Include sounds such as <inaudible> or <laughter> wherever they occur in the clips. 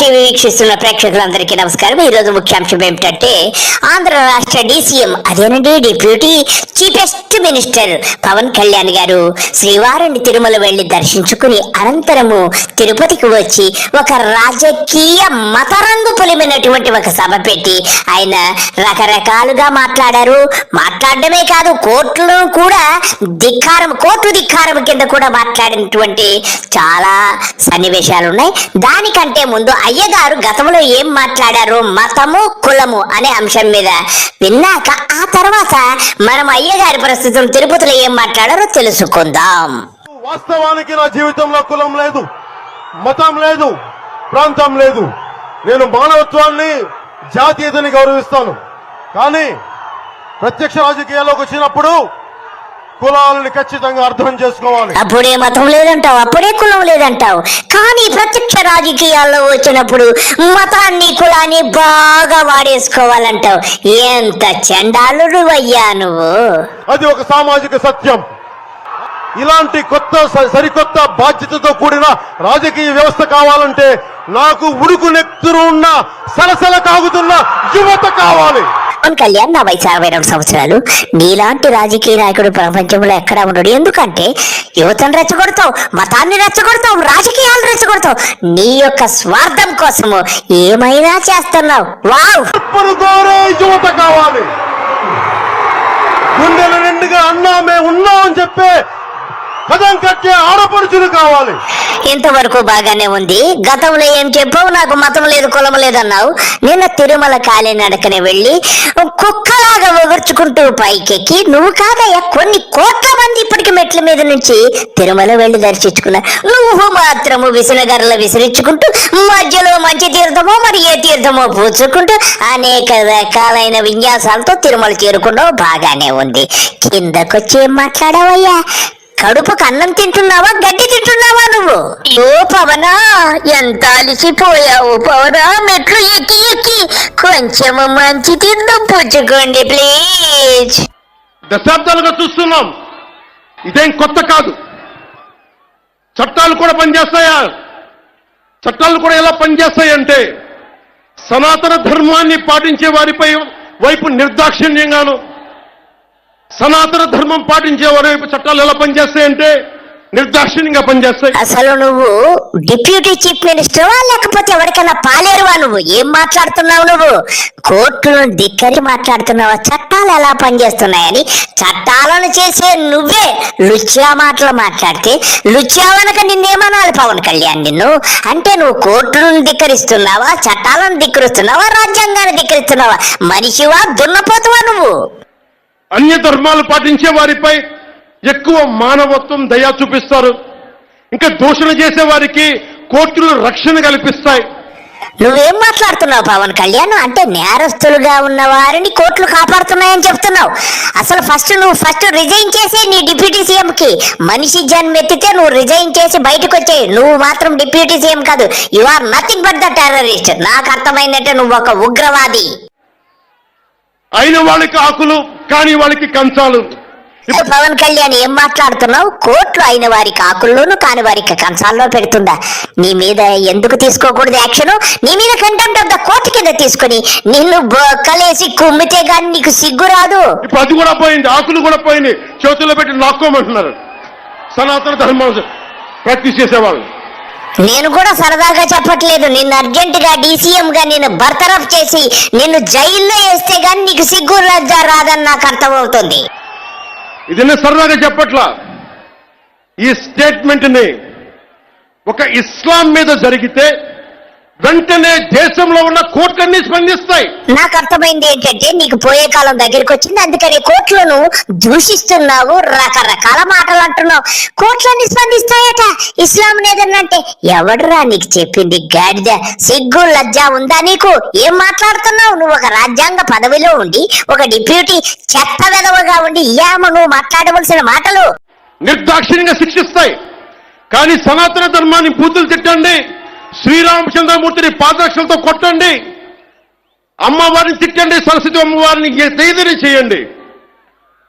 TV వీక్షిస్తున్న ప్రేక్షకులందరికీ నమస్కారం. ఈ రోజు ముఖ్యాంశం ఏమిటంటే ఆంధ్ర రాష్ట్ర డీసీఎం అదేనండి deputy chiefest minister Pawan Kalyan garu శ్రీవారిని తిరుమల వెళ్ళి దర్శించుకుని అనంతరము తిరుపతికి వచ్చి ఒక రాజకీయ మతరంగు పొలిమినటువంటి ఒక సభ పెట్టి ఆయన రకరకాలుగా మాట్లాడారు. మాట్లాడడమే కాదు కోర్టులను కూడా ధిక్కారం కోర్టు ధిక్కారం కింద కూడా మాట్లాడినటువంటి చాలా సన్నివేశాలు ఉన్నాయి దానికంటే ముందు అయ్యగారు గతంలో ఏం మాట్లాడారు మతము కులము అనే అంశం మీద విన్నాక ఆ తర్వాత మనం అయ్యగారి ప్రస్తుతం తిరుపతిలో ఏం మాట్లాడారో తెలుసుకుందాం. వాస్తవానికి నా జీవితంలో కులం లేదు మతం లేదు ప్రాంతం లేదు. నేను మానవత్వాన్ని జాతీయతని గౌరవిస్తాను. కానీ ప్రత్యక్ష రాజకీయాల్లోకి వచ్చినప్పుడు కులాలని ఖచ్చితంగా అర్థం చేసుకోవాలి. అప్పుడే మతం లేదంటావు అప్పుడే కులం లేదంటావు. కానీ ప్రత్యక్ష రాజకీయాల్లో వచ్చినప్పుడు మతాన్ని కులాన్ని బాగా వాడేసుకోవాలంటావు. ఎంత చండాలుడు అయ్యా నువ్వు. అది ఒక సామాజిక సత్యం. ఇలాంటి కొత్త సరికొత్త బాధ్యతతో కూడిన రాజకీయ వ్యవస్థ కావాలంటే నాకు ఉడుకు నెత్తురు ఉన్న సలసల కాగుతున్న యువత కావాలి. పవన్ కళ్యాణ్ నా వయసు అరవై రెండు సంవత్సరాలు. నీలాంటి రాజకీయ నాయకుడు ప్రపంచంలో ఎక్కడ ఉండడు. ఎందుకంటే యువతను రెచ్చగొడతావు మతాన్ని రెచ్చగొడతావు రాజకీయాలు రెచ్చగొడతావు. నీ యొక్క స్వార్థం కోసము ఏమైనా చేస్తున్నావు. వావ్! యువత కావాలి. గుండెల నిండుగా అన్నా మేము ఉన్నాం అని చెప్పే పదం కట్టే ఆడపడుచులు కావాలి. ఇంతవరకు బాగానే ఉంది. గతంలో ఏం చెప్పావు? నాకు మతం లేదు కులం లేదన్నావు. నిన్న తిరుమల కాలి నడకని వెళ్ళి కుక్కలాగా ఒగుర్చుకుంటూ పైకెక్కి నువ్వు కాదయ్యా కొన్ని కోట్ల మంది ఇప్పటికి మెట్ల మీద నుంచి తిరుమల వెళ్ళి దర్శించుకున్నా నువ్వు మాత్రము విసనగర్ల విసిరించుకుంటూ మధ్యలో మంచి తీర్థమో మరి ఏ తీర్థమో పూచుకుంటూ అనేక రకాలైన విన్యాసాలతో తిరుమల చేరుకున్నావు. బాగానే ఉంది. కిందకొచ్చి ఏం మాట్లాడావయ్యా? కడుపుకు అన్నం తింటున్నావా? గడ్డి తింటున్నావా నువ్వు? ఓ పవనా ఎంత అలిసిపోయావు పవనా? మెట్లు ఎక్కి ఎక్కి కొంచెము మంచి తిందాం పుచ్చుకోండి ప్లీజ్ దశాబ్దాలుగా చూస్తున్నాం. ఇదేం కొత్త కాదు. చట్టాలు కూడా పనిచేస్తాయా? చట్టాలు కూడా ఎలా పనిచేస్తాయంటే సనాతన ధర్మాన్ని పాటించే వారిపై వైపు నిర్దాక్షిణ్యంగాను సనాతన ధర్మం పాటించే వారి వైపు చట్టాలు ఎలా పనిచేస్తాయంటే నిర్దాక్షిణ్యంగా పనిచేస్తాయి. అసలు నువ్వు డిప్యూటీ చీఫ్ మినిస్టర్వా లేకపోతే ఎవరికైనా పాలేరువా నువ్వు? ఏం మాట్లాడుతున్నావు నువ్వు? కోర్టులను ధిక్కరి మాట్లాడుతున్నావా? చట్టాలు ఎలా పనిచేస్తున్నాయని? చట్టాలను చేసే నువ్వే లుచ్యా మాటలు మాట్లాడితే లుచ్యా వనక నిన్నేమనాలి పవన్ కళ్యాణ్ నిన్ను? అంటే నువ్వు కోర్టులను ధిక్కరిస్తున్నావా? చట్టాలను ధిక్కరిస్తున్నావా? రాజ్యాంగాన్ని ధిక్కరిస్తున్నావా? మనిషివా దున్నపోతువా నువ్వు? అన్య ధర్మాలు పాటించే వారిపై ఎక్కువ మానవత్వం దయా చూపిస్తారు. ఇంకా దూషణ చేసే వారికి కోర్టులు రక్షణ కల్పిస్తాయి. నువ్వేం మాట్లాడుతున్నావు పవన్ కళ్యాణ్? అంటే నేరస్తులుగా ఉన్న వారిని కోర్టులు కాపాడుతున్నాయని చెప్తున్నావు. అసలు ఫస్ట్ నువ్వు ఫస్ట్ రిజైన్ చేసే నీ డిప్యూటీ సీఎం కి మనిషి జన్మెత్తితే నువ్వు రిజైన్ చేసి బయటకు వచ్చే నువ్వు మాత్రం డిప్యూటీ సీఎం కాదు. You are nothing but the terrorist నాకు అర్థమైందంటే నువ్వు ఒక ఉగ్రవాది. అయిన వాళ్ళకి ఆకులు కాని వాళ్ళకి కంచాలు. పవన్ కళ్యాణ్ ఏం మాట్లాడుతున్నావు? కోర్టులు అయిన వారికి ఆకుల్లోను కాని వారికి కంచాల్లో పెడుతుందా? నీ మీద ఎందుకు తీసుకోకూడదు యాక్షన్? నీ మీద ఆఫ్ ద కోర్టు కింద తీసుకొని నిన్ను బొక్కలేసి కుమ్మితే గాని నీకు సిగ్గు రాదు. అది కూడా పోయింది ఆకులు కూడా పోయింది చేతుల్లో పెట్టి లాక్కోమంటున్నారు సనాతన ధర్మం ప్రాక్టీస్ చేసేవాళ్ళు నేను కూడా సరదాగా చెప్పట్లేదు. నిన్ను అర్జెంట్గా గా నేను బర్తరఫ్ చేసి నిన్ను జైల్లో వేస్తే గాని నీకు సిగ్గు లజ్జ రాదని నాకు అర్థమవుతుంది. ఇది సరదాగా చెప్పట్లా? ఈ స్టేట్మెంట్ని ఒక ఇస్లాం మీద జరిగితే వెంటనే దేశంలో ఉన్న కోర్టులన్నీ స్పందిస్తాయి. నాకు అర్థమైంది ఏంటంటే నీకు పోయే కాలం దగ్గరికి వచ్చింది అందుకని కోర్టులను దూషిస్తున్నావు రకరకాల మాటలు అంటున్నావు. కోర్టులన్నీ స్పందిస్తాయట. ఇస్లాం ఏదన్నంటే ఎవడురా నీకు చెప్పింది గాడిద? సిగ్గు లజ్జ ఉందా నీకు? ఏం మాట్లాడుతున్నావు? నువ్వు ఒక రాజ్యాంగ పదవిలో ఉండి ఒక డిప్యూటీ చెత్త వెదవగా ఉండి ఇయామ నువ్వు మాట్లాడవలసిన మాటలు. నిర్దాక్షిణ్యంగా శిక్షిస్తాయి. కానీ సనాతన ధర్మాన్ని బూతులు తిట్టండి. శ్రీరామచంద్రమూర్తిని పాదరక్షలతో కొట్టండి. అమ్మవారిని తిట్టండి సరస్వతి అమ్మవారిని ఏదైనా చేయండి.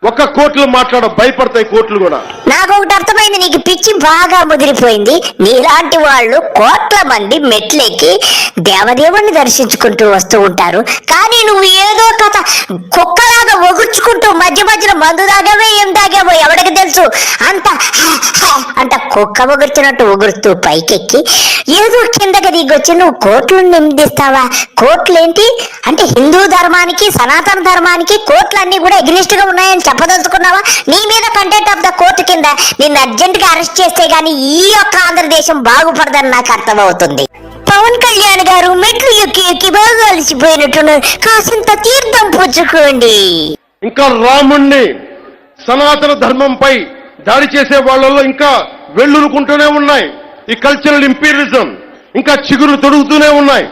ఒక్క కోట్లు మాట్లాడ భయపడతాయి కోట్లు కూడా. నాకు ఒకటి అర్థమైంది నీకు పిచ్చి బాగా ముదిరిపోయింది. నీలాంటి వాళ్ళు కోట్ల మంది మెట్లెక్కి దేవదేవుణ్ణి దర్శించుకుంటూ వస్తూ ఉంటారు. కానీ నువ్వు ఏదో కథ కుక్కలాగా ఒగుర్చుకుంటూ మధ్య మధ్యలో మందు తాగావే ఏం తాగావో ఎవడికి తెలుసు? అంత <laughs> అంత కుక్క ఒగుర్చినట్టు ఒగురుతూ పైకెక్కి ఏదో కిందకి దిగొచ్చి నువ్వు కోట్లు నిందిస్తావా? కోట్లేంటి? అంటే హిందూ ధర్మానికి సనాతన ధర్మానికి కోట్లన్నీ కూడా ఎగ్నిస్ట్గా ఉన్నాయని చెప్పదలుచుకున్నావా నీ మీద కంటెంట్ ఆఫ్ ద కోర్టు కింద నిన్ను అర్జెంట్గా అరెస్ట్ చేస్తే గానీ ఈ యొక్క ఆంధ్రదేశం బాగుపడదని నాకు అర్థమవుతుంది. పవన్ కళ్యాణ్ గారు మెట్లు ఎక్కి ఎక్కి బాగా అలసిపోయినట్టున్నారు కాసింత తీర్థం పుచ్చుకోండి. ఇంకా రాముణ్ణి సనాతన ధర్మంపై దాడి చేసే వాళ్ళలో ఇంకా వెళ్ళునుకుంటూనే ఉన్నాయి. ఈ కల్చరల్ ఇంపీరియలిజం ఇంకా చిగురు తొడుగుతూనే ఉన్నాయి.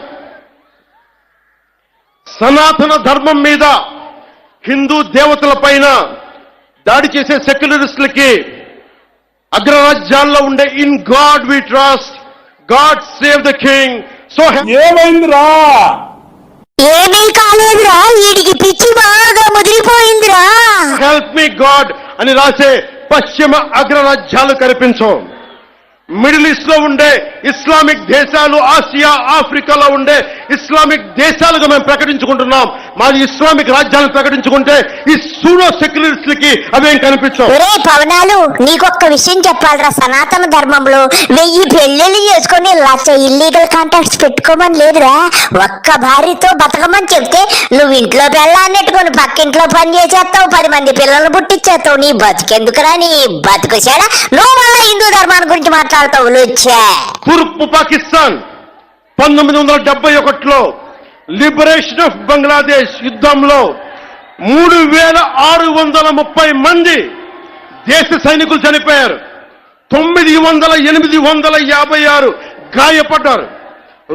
సనాతన ధర్మం మీద హిందూ దేవతల పైన దాడి చేసే సెక్యులరిస్టులకి అగ్రరాజ్యాల్లో ఉండే in God we trust God save the king. So ఏమైందిరా? ఏమీ కాలేదురా వీడికి పిచ్చి బాగా ముదిరిపోయిందిరా. హెల్ప్ మీ గాడ్ అని రాసే పశ్చిమ అగ్రరాజ్యాలు కనిపించవు. మిడిల్ ఈస్ట్లో ఉండే ఇస్లామిక్ దేశాలు ఆసియా ఆఫ్రికాలో ఉండే ఇస్లామిక్ దేశాలుగా మేము ప్రకటించుకుంటున్నాం. మాది ఇస్లామిక్ రాజ్యాలను ప్రకటించుకుంటే ఈ సూడో సెక్యులరిస్టులకి అవేం కనిపించవు. ఒరే పవనాలు నీకొక్క విషయం చెప్పాలిరా. సనాతన ధర్మంలో వెయ్యి పెళ్ళిళ్ళు చేసుకొని లక్ష ఇల్లీగల్ కాంటాక్ట్స్ పెట్టుకోమని లేదురా. ఒక్క భార్యతో బతకమని చెప్తే నువ్వు ఇంట్లో పెళ్ళాన్నెట్టుకొని పక్కింట్లో పని చేసేస్తావు పది మంది పిల్లలు పుట్టించేస్తావు. నీ బతుకెందుకురా నీ బతుకు చెడ? నువ్వు మళ్ళా హిందూ ధర్మాన్ని గురించి మాట్లాడతావు లుచ్చే. తూర్పు పాకిస్తాన్ పంతొమ్మిది వందల డెబ్బై ఒకటిలో లిబరేషన్ ఆఫ్ బంగ్లాదేశ్ యుద్ధంలో మూడు వేల ఆరు వందల ముప్పై మంది దేశ సైనికులు చనిపోయారు. తొమ్మిది వందల ఎనిమిది వందల యాభై ఆరు గాయపడ్డారు.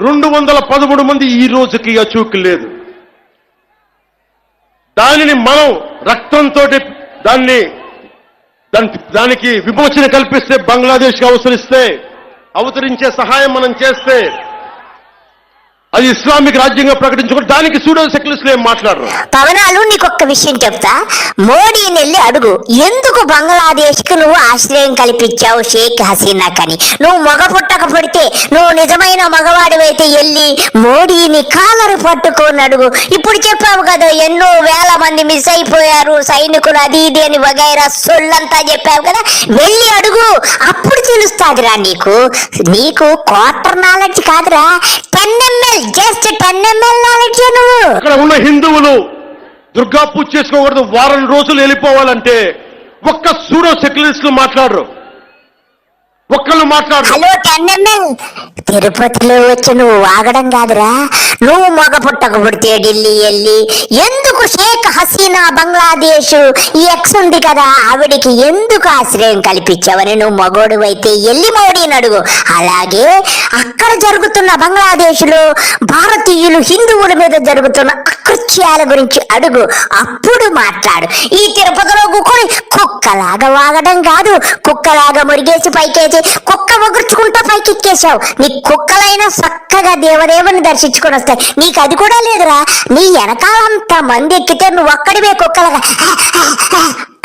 రెండు వందల పదమూడు మంది ఈ రోజుకి అచూకు లేదు. దానిని మనం రక్తంతో దాన్ని దానికి దానికి విమోచన కల్పిస్తే బంగ్లాదేశ్కి అవసరిస్తే అవతరించే సహాయం మనం చేస్తే అది ఇస్లామిక్ రాజ్యంగా ప్రకటించుకుని దానికి సూడో సెక్యులర్స్ ఏం మాట్లాడరు? పవనాలు నీకొక్క విషయం చెప్తా. మోడీని వెళ్ళి అడుగు. ఎందుకు బంగ్లాదేశ్కు నువ్వు ఆశ్రయం కల్పించావు షేక్ హసీనా కని? నువ్వు మగ పుట్టక పుడితే నువ్వు నిజమైన మగవాడివైతే వెళ్ళి మోడీని కాలరు పట్టుకొని అడుగు. ఇప్పుడు చెప్పావు కదా ఎన్నో వేల మంది మిస్ అయిపోయారు సైనికులు అది ఇది అని వగైరా సొల్లంతా చెప్పావు కదా. వెళ్ళి అడుగు. అప్పుడు తెలుస్తాదిరా నీకు. నీకు క్వార్టర్ నాలెడ్జ్ కాదురా. Ten ML just ten ML అక్కడ ఉన్న హిందువులు దుర్గా పూజ చేసుకోకూడదు వారం రోజులు వెళ్ళిపోవాలంటే ఒక్క సూడో సెక్యులరిస్టులు మాట్లాడరు. ఒక్కళ్ళు మాట్లాడు హలో టెన్ తిరుపతిలో వచ్చి నువ్వు వాగడం కాదురా. నువ్వు మగ పుట్టక పుడితే ఢిల్లీ వెళ్ళి ఎందుకు షేక్ హసీనా బంగ్లాదేశ్ ఈ ఎక్స్ ఉంది కదా ఆవిడికి ఎందుకు ఆశ్రయం కల్పించావని నువ్వు మగోడు అయితే వెళ్ళి మోడీని అడుగు. అలాగే అక్కడ జరుగుతున్న బంగ్లాదేశ్లో భారతీయులు హిందువుల మీద జరుగుతున్న అకృత్యాల గురించి అడుగు. అప్పుడు మాట్లాడు. ఈ తిరుపతి కుక్కలాగా వాగడం కాదు. కుక్కలాగా మురిగేసి పైకేసి కుక్క ఒగుర్చుకుంటా పైకి ఎక్కేశావు నీ కుక్కలైనా చక్కగా దేవదేవుని దర్శించుకొని వస్తాయి. నీకు అది కూడా లేదురా. నీ వెనకాలంత మంది ఎక్కితే నువ్వు ఒక్కడివే కుక్కలుగా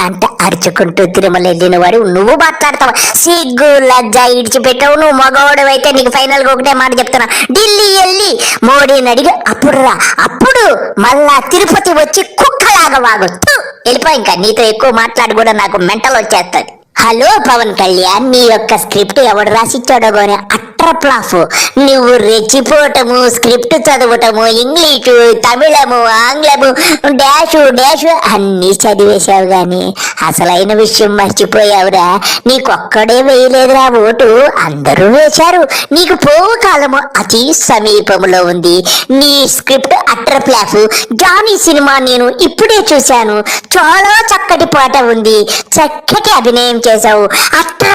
అంటే అరుచుకుంటూ తిరుమల వెళ్ళిన వాడు నువ్వు మాట్లాడతావు? సిగ్గు లజ్జ ఇడిచిపెట్టావు నువ్వు మగవాడు అయితే నీకు ఫైనల్గా ఒకటే మాట చెప్తున్నా. ఢిల్లీ వెళ్ళి మోడీని అడిగి అప్పుడు రా అప్పుడు మళ్ళా తిరుపతి వచ్చి కుక్కలాగా వాగొచ్చు వెళ్ళిపో ఇంకా నీతో ఎక్కువ మాట్లాడి కూడా నాకు మెంటల్ వచ్చేస్తుంది. హలో పవన్ కళ్యాణ్ నీ యొక్క స్క్రిప్ట్ ఎవడు రాసిచ్చాడో కానీ అట్రప్లాఫ్ నువ్వు రెచ్చిపోవటము స్క్రిప్ట్ చదవటము ఇంగ్లీషు తమిళము ఆంగ్లము డాషు డాషు అన్నీ చదివేశావు గాని అసలైన విషయం మర్చిపోయావురా. నీకొక్కడే వేయలేదురా ఓటు. అందరూ వేశారు. నీకు పోవు కాలము అతి సమీపంలో ఉంది. నీ స్క్రిప్ట్ అట్రప్లాఫ్ జానీ సినిమా నేను ఇప్పుడే చూశాను. చాలా చక్కటి పాట ఉంది. చక్కటి అభినయం చేశావు.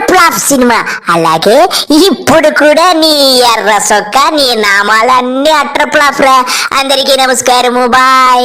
Flop cinema. అలాగే ఇప్పుడు కూడా నీ ఎర్ర సొక్క నీ నామాలన్నీ అట్రప్లాఫ్ రా. అందరికీ నమస్కారము. బాయ్.